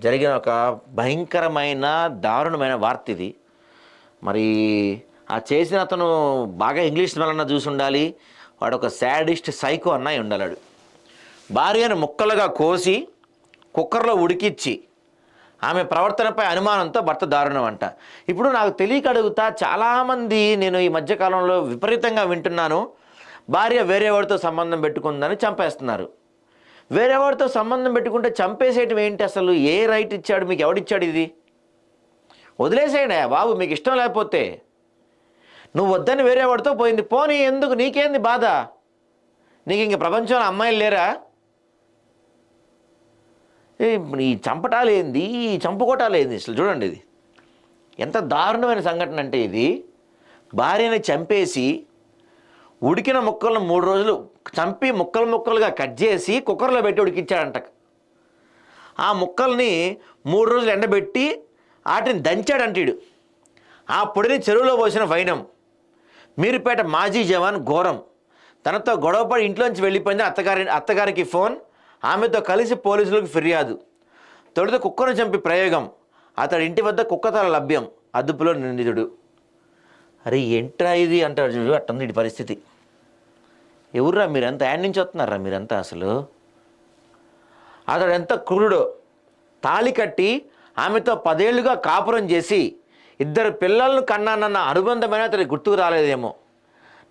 జరిగిన ఒక భయంకరమైన దారుణమైన వార్త ఇది. మరి ఆ చేసిన అతను బాగా ఇంగ్లీష్ వలన చూసి ఉండాలి. వాడు ఒక శాడిస్ట్ సైకో అన్నయ్య ఉండాలాడు. భార్యను ముక్కలుగా కోసి కుక్కర్లో ఉడికిచ్చి ఆమె ప్రవర్తనపై అనుమానంతో భర్త దారుణం అంట ఇప్పుడు నాకు తెలియక అడుగుతా చాలామంది నేను ఈ మధ్యకాలంలో విపరీతంగా వింటున్నాను. భార్య వేరే వాడితో సంబంధం పెట్టుకుందని చంపేస్తున్నారు. వేరే వాడితో సంబంధం పెట్టుకుంటే చంపేసేయటం ఏంటి అసలు? ఏ రైట్ ఇచ్చాడు? మీకు ఎవడిచ్చాడు ఇది? వదిలేసేయండి బాబు మీకు ఇష్టం లేకపోతే. నువ్వు వద్దని వేరే వాడితో పోయింది. పోనీ ఎందుకు? నీకేంది బాధ? నీకు ఇంక ప్రపంచంలో అమ్మాయిలు లేరా? ఏ, ఈ చంపటాలు ఏంది? ఈ చంపుకోటాలు ఏంది? అసలు చూడండి ఇది. ఎంత దారుణమైన సంఘటన అంటే ఇది. భార్యని చంపేసి ఉడికిన ముక్కలను మూడు రోజులు చంపి ముక్కలు ముక్కలుగా కట్ చేసి కుక్కర్లో పెట్టి ఉడికిచ్చాడంట ఆ ముక్కల్ని మూడు రోజులు ఎండబెట్టి వాటిని దంచాడంటీడు. ఆ పొడిని చెరువులో పోసిన వైనం. మీరుపేట మాజీ జవాన్ ఘోరం. తనతో గొడవపడి ఇంట్లోంచి వెళ్ళిపోయింది అత్తగారి అత్తగారికి ఫోన్. ఆమెతో కలిసి పోలీసులకు ఫిర్యాదు. తొలుత కుక్కను చంపి ప్రయోగం. అతడి ఇంటి వద్ద కుక్కతల లభ్యం. అదుపులో నిందితుడు. అరే ఏంట్రా ఇది అంటారు చూడు అట్టుంది ఇటు పరిస్థితి. ఎవర్రా మీరంతా? యాడ్ నుంచి వస్తున్నారా మీరంతా అసలు? అతడు ఎంత క్రూరుడు. తాళి కట్టి ఆమెతో పదేళ్ళుగా కాపురం చేసి ఇద్దరు పిల్లలను కన్నానన్న అనుబంధమైన అతడి గుర్తుకు రాలేదేమో.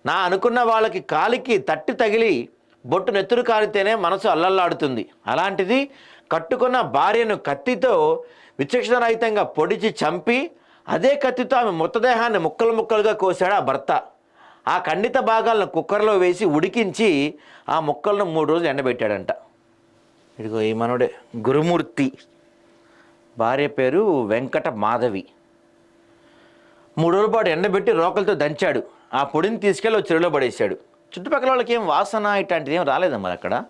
నా అనుకున్న వాళ్ళకి కాలికి తట్టి తగిలి బొట్టు నెత్తురు కారితేనే మనసు అల్లల్లాడుతుంది. అలాంటిది కట్టుకున్న భార్యను కత్తితో విచక్షణరహితంగా పొడిచి చంపి అదే కత్తితో ఆమె మృతదేహాన్ని ముక్కలు ముక్కలుగా కోశాడు ఆ భర్త. ఆ ఖండిత భాగాలను కుక్కర్లో వేసి ఉడికించి ఆ ముక్కలను మూడు రోజులు ఎండబెట్టాడంట. ఇదిగో ఈ మనోడే గురుమూర్తి. భార్య పేరు వెంకట మాధవి. మూడు రోజుల పాటు ఎండబెట్టి రోకలతో దంచాడు. ఆ పొడిని తీసుకెళ్ళి చెరువులో పడేశాడు. చుట్టుపక్కల వాళ్ళకి ఏం వాసన ఇట్లాంటిది ఏం రాలేదా మరి అక్కడ?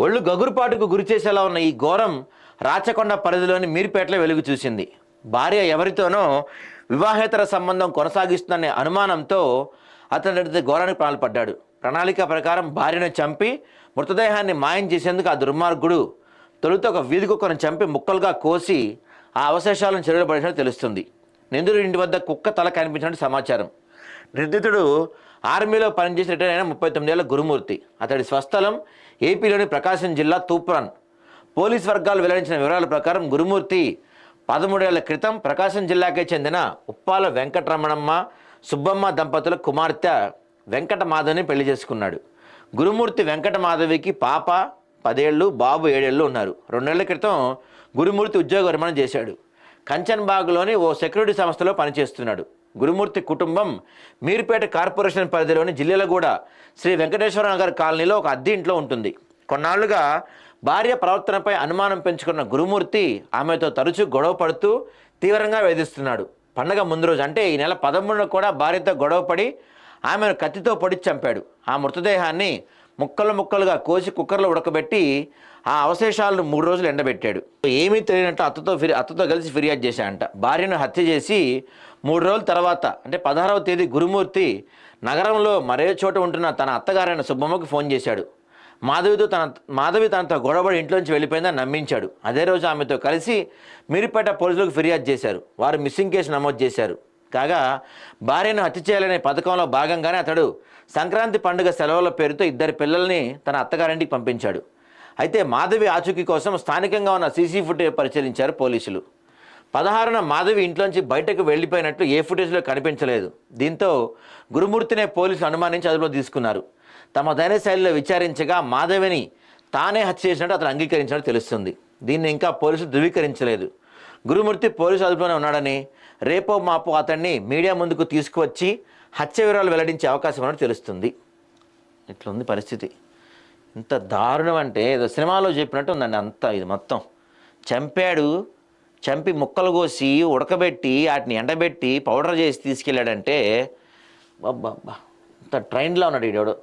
ఒళ్ళు గగురుపాటుకు గురి చేసేలా ఉన్న ఈ ఘోరం రాచకొండ పరిధిలోని మీరుపేటలో వెలుగు చూసింది. భార్య ఎవరితోనో వివాహేతర సంబంధం కొనసాగిస్తుందనే అనుమానంతో అతని ఘోరానికి పడ్డాడు ప్రణాళిక ప్రకారం భార్యను చంపి మృతదేహాన్ని మాయం చేసేందుకు ఆ దుర్మార్గుడు తొలుత ఒక వీధి కుక్కను చంపి ముక్కలుగా కోసి ఆ అవశేషాలను చెరువులో పడినట్టు తెలుస్తుంది. నిందుడు ఇంటి వద్ద కుక్క తల కనిపించినట్టు సమాచారం. నిందితుడు ఆర్మీలో పనిచేసి రిటైర్ అయిన ముప్పై తొమ్మిదేళ్ళ గురుమూర్తి. అతడి స్వస్థలం ఏపీలోని ప్రకాశం జిల్లా తూప్రాన్. పోలీస్ వర్గాలు వెల్లడించిన వివరాల ప్రకారం గురుమూర్తి పదమూడేళ్ళ క్రితం ప్రకాశం జిల్లాకే చెందిన ఉప్పాల వెంకటరమణమ్మ సుబ్బమ్మ దంపతుల కుమార్తె వెంకట మాధవిని పెళ్ళి చేసుకున్నాడు. గురుమూర్తి వెంకట మాధవికి పాప పదేళ్ళు బాబు ఏడేళ్ళు ఉన్నారు. రెండేళ్ళ క్రితం గురుమూర్తి ఉద్యోగ విరమణ చేశాడు. కంచన్బాగ్లోని ఓ సెక్యూరిటీ సంస్థలో పనిచేస్తున్నాడు. గురుమూర్తి కుటుంబం మీర్పేట కార్పొరేషన్ పరిధిలోని జిల్లాలో కూడా శ్రీ వెంకటేశ్వర నగర్ కాలనీలో ఒక అద్దె ఇంట్లో ఉంటుంది. కొన్నాళ్ళుగా భార్య ప్రవర్తనపై అనుమానం పెంచుకున్న గురుమూర్తి ఆమెతో తరచూ గొడవ పడుతూ తీవ్రంగా వేధిస్తున్నాడు. పండగ ముందు రోజు అంటే ఈ నెల పదమూడున కూడా భార్యతో గొడవపడి ఆమెను కత్తితో పొడి చంపాడు. ఆ మృతదేహాన్ని ముక్కలు ముక్కలుగా కోసి కుక్కర్లో ఉడకబెట్టి ఆ అవశేషాలను మూడు రోజులు ఎండబెట్టాడు. ఏమీ తెలియనట్టు అత్తతో ఫిర్ అత్తతో కలిసి ఫిర్యాదు చేశాడంట. భార్యను హత్య చేసి మూడు రోజుల తర్వాత అంటే పదహారవ తేదీ గురుమూర్తి నగరంలో మరే చోట ఉంటున్న తన అత్తగారైన సుబ్బమ్మకి ఫోన్ చేశాడు. మాధవితో తన మాధవి తనతో గొడవపడి ఇంట్లోంచి వెళ్ళిపోయిందని నమ్మించాడు. అదే రోజు ఆమెతో కలిసి మీరిపేట పోలీసులకు ఫిర్యాదు చేశారు. వారు మిస్సింగ్ కేసు నమోదు చేశారు. కాగా భార్యను హత్య చేయాలనే పథకంలో భాగంగానే అతడు సంక్రాంతి పండుగ సెలవుల పేరుతో ఇద్దరు పిల్లల్ని తన అత్తగారింటికి పంపించాడు. అయితే మాధవి ఆచూకీ కోసం స్థానికంగా ఉన్న సీసీ ఫుటేజ్ పరిశీలించారు పోలీసులు. పదహారున మాధవి ఇంట్లోంచి బయటకు వెళ్ళిపోయినట్లు ఏ ఫుటేజ్లో కనిపించలేదు. దీంతో గురుమూర్తినే పోలీసులు అనుమానించి అదుపులో తీసుకున్నారు. తమ దైన శైలిలో విచారించగా మాధవిని తానే హత్య చేసినట్టు అతను అంగీకరించినట్టు తెలుస్తుంది. దీన్ని ఇంకా పోలీసులు ధృవీకరించలేదు. గురుమూర్తి పోలీసు అదుపులోనే ఉన్నాడని రేపో మాపో అతన్ని మీడియా ముందుకు తీసుకువచ్చి హత్య వివరాలు వెల్లడించే అవకాశం ఉన్నట్టు తెలుస్తుంది. ఇట్లుంది పరిస్థితి. ఇంత దారుణం అంటే ఏదో సినిమాలో చెప్పినట్టు ఉందండి అంతా ఇది మొత్తం. చంపాడు చంపి ముక్కలు కోసి ఉడకబెట్టి వాటిని ఎండబెట్టి పౌడర్ చేసి తీసుకెళ్ళాడంటే బాబ్బా ఇంత ట్రైన్లో ఉన్నాడు ఈడోడు